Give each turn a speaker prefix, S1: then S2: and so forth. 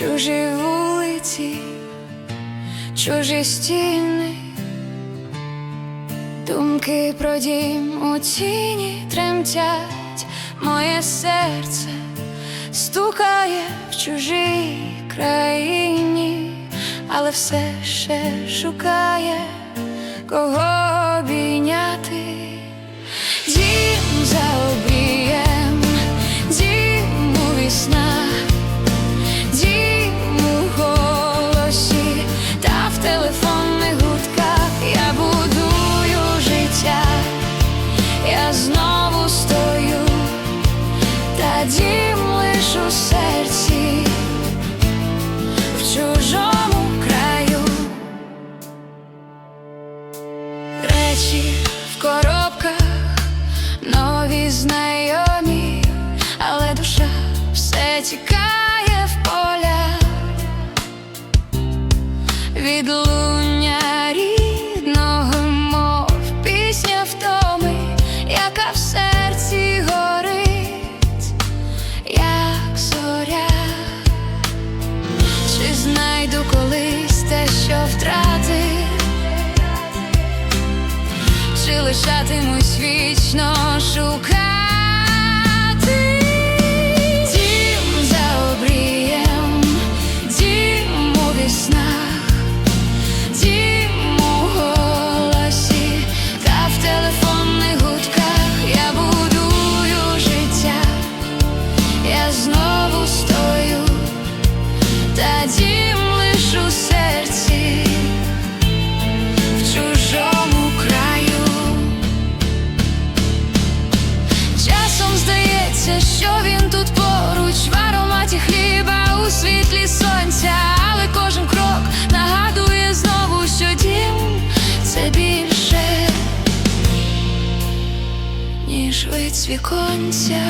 S1: чужі вулиці, чужі стіни, думки про дім у тіні тремтять, моє серце стукає в чужій країні, але все ще шукає кого обійняти. Лиш серці, в чужому краю. Речі в коробках, нові знайомі, але душа все тікає в поля відлуння знайду колись те, що втратив? чи лишатимусь вічно здається, що він тут поруч в ароматі хліба у світлі сонця, але кожен крок нагадує знову, що дім це більше, ніж вид з віконця.